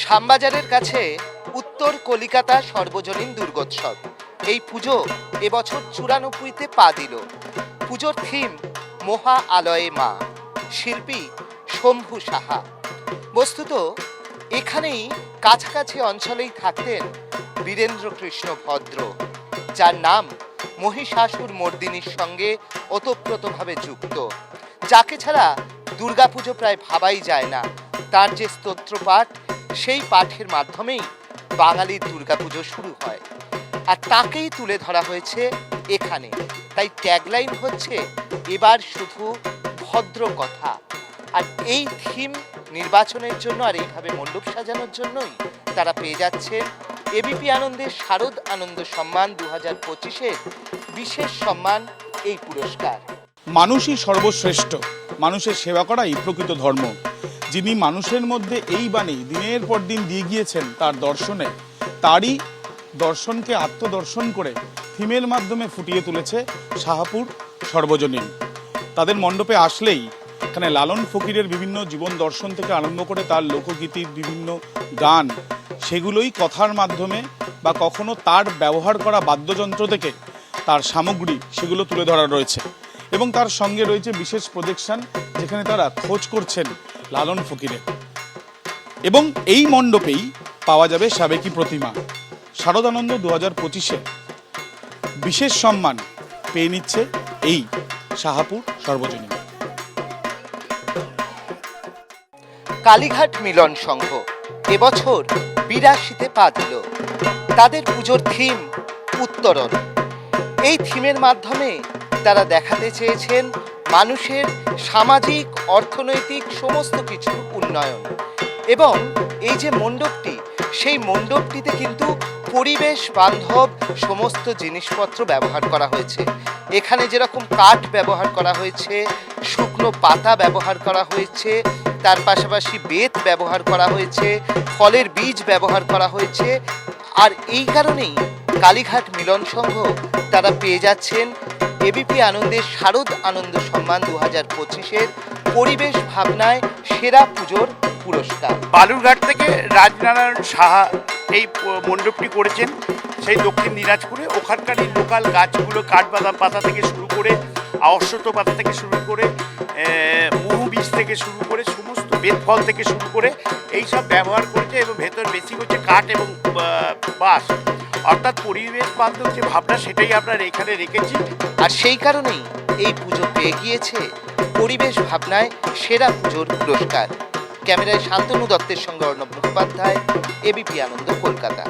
শ্যামবাজারের কাছে উত্তর কলিকাতা সর্বজনীন দুর্গোৎসব। এই পুজো এবছর চুরানব্বইতে পা দিল। পুজোর থিম মহা আলয়ে মা, শিল্পী শম্ভু সাহা। বস্তুত, এখানেই কাছাকাছি অঞ্চলেই থাকতেন বীরেন্দ্র কৃষ্ণ ভদ্র, যার নাম মহিষাসুর মর্দিনীর সঙ্গে ওতপ্রোতভাবে যুক্ত। যাকে ছাড়া দুর্গাপুজো প্রায় ভাবাই যায় না। তার যে স্তোত্রপাঠ সেই পাঠের মাধ্যমেই বাঙালির দুর্গাপুজো শুরু হয়। আর তাকেই তুলে ধরা হয়েছে এখানে। তাই ট্যাগলাইন হচ্ছে, এবার শুধু ভদ্র কথা। আর এই থিম নির্বাচনের জন্য আর এইভাবে মণ্ডপ সাজানোর জন্যই তারা পেয়ে যাচ্ছেন এবিপি আনন্দের শারদ আনন্দ সম্মান দু হাজার পঁচিশের বিশেষ সম্মান এই পুরস্কার। মানুষই সর্বশ্রেষ্ঠ। মানুষের সেবা করাই প্রকৃত ধর্ম। যিনি মানুষের মধ্যে এই বাণী দিনের পর দিন দিয়ে গিয়েছেন তার দর্শনে, তারই দর্শনকে আত্মদর্শন করে থিমের মাধ্যমে ফুটিয়ে তুলেছে শাহাপুর সর্বজনীন। তাদের মণ্ডপে আসলেই এখানে লালন ফকিরের বিভিন্ন জীবন দর্শন থেকে আরম্ভ করে তার লোকগীতির বিভিন্ন গান, সেগুলোই কথার মাধ্যমে বা কখনো তার ব্যবহার করা বাদ্যযন্ত্র থেকে তার সামগ্রী সেগুলো তুলে ধরা রয়েছে। এবং তার সঙ্গে রয়েছে বিশেষ প্রজেকশন যেখানে তারা খোঁজ করছেন লালন ফকিরের এবং এই মণ্ডপেই পাওয়া যাবে সাবেকি প্রতিমা। শারদানন্দ দু হাজার পঁচিশে বিশেষ সম্মান পেয়ে নিচ্ছে এই শাহাপুর সর্বজনীন। কালীঘাট মিলন সংঘ এবছর বিরাশিতে পা দিল। তাদের পুজোর থিম উত্তরণ। এই থিমের মাধ্যমে তারা দেখাতে চেয়েছেন মানুষের সামাজিক, অর্থনৈতিক সমস্ত কিছুর উন্নয়ন। এবং এই যে মণ্ডপটি, সেই মণ্ডপটিতে কিন্তু পরিবেশ বান্ধব সমস্ত জিনিসপত্র ব্যবহার করা হয়েছে। এখানে যেরকম কাঠ ব্যবহার করা হয়েছে, শুকনো পাতা ব্যবহার করা হয়েছে, তার পাশাপাশি বেত ব্যবহার করা হয়েছে, ফলের বীজ ব্যবহার করা হয়েছে। আর এই কারণেই কালীঘাট মিলন সংঘ তারা পেয়ে যাচ্ছেন এবিপি আনন্দের শারদ আনন্দ সম্মান দু হাজার পঁচিশের পরিবেশ ভাবনায় সেরা পুজোর পুরস্কার। বালুরঘাট থেকে রাজনারায়ণ সাহা এই মণ্ডপটি করেছেন সেই দক্ষিণ দিনাজপুরে। ওখানকার লোকাল গাছগুলো কাঠবাদাম পাতা থেকে শুরু করে, অশ্বত্থ পাতা থেকে শুরু করে মহু বীজ থেকে শুরু করে সমস্ত বেত ফল থেকে শুরু করে এই সব ব্যবহার করেছে এবং ভেতর বেশি হচ্ছে কাঠ এবং বাঁশ। অর্থাৎ পরিবেশ বান্ধব যে ভাবনা সেটাই আমরা এখানে রেখেছি। আর সেই কারণেই এই পুজো পেয়ে গিয়েছে পরিবেশ ভাবনায় সেরা পুজোর পুরস্কার। ক্যামেরায় শান্তনু দত্তের সঙ্গে অর্ণব মুখোপাধ্যায় এবিপি আনন্দ, কলকাতা।